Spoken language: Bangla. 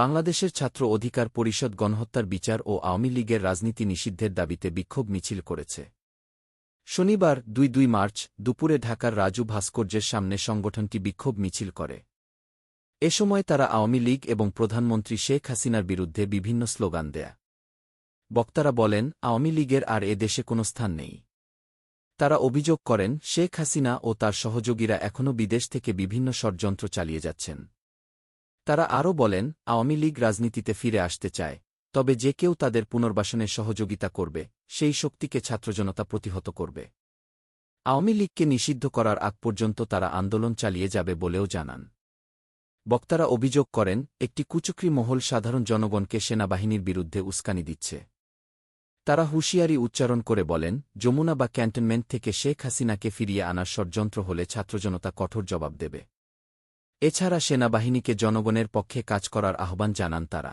বাংলাদেশের ছাত্র অধিকার পরিষদ গণহত্যার বিচার ও আওয়ামী লীগের রাজনীতি নিষিদ্ধের দাবিতে বিক্ষোভ মিছিল করেছে। শনিবার, দুই দুই মার্চ, দুপুরে ঢাকার রাজু ভাস্কর্যের সামনে সংগঠনটি বিক্ষোভ মিছিল করে। এ সময় তারা আওয়ামী লীগ এবং প্রধানমন্ত্রী শেখ হাসিনার বিরুদ্ধে বিভিন্ন স্লোগান দেয়া। বক্তারা বলেন, আওয়ামী লীগের আর এ দেশে কোনো স্থান নেই। তারা অভিযোগ করেন, শেখ হাসিনা ও তার সহযোগীরা এখনও বিদেশ থেকে বিভিন্ন ষড়যন্ত্র চালিয়ে যাচ্ছেন। তারা আরও বলেন, আওয়ামী লীগ রাজনীতিতে ফিরে আসতে চায়, তবে যে কেউ তাদের পুনর্বাসনে সহযোগিতা করবে, সেই শক্তিকে ছাত্রজনতা প্রতিহত করবে। আওয়ামী লীগকে নিষিদ্ধ করার আগ পর্যন্ত তারা আন্দোলন চালিয়ে যাবে বলেও জানান। বক্তারা অভিযোগ করেন, একটি কুচক্রি মহল সাধারণ জনগণকে সেনাবাহিনীর বিরুদ্ধে উস্কানি দিচ্ছে। তারা হুঁশিয়ারি উচ্চারণ করে বলেন, যমুনা বা ক্যান্টনমেন্ট থেকে শেখ হাসিনাকে ফিরিয়ে আনার ষড়যন্ত্র হলে ছাত্রজনতা কঠোর জবাব দেবে। এছাড়া সেনাবাহিনীকে জনগণের পক্ষে কাজ করার আহ্বান জানান তারা।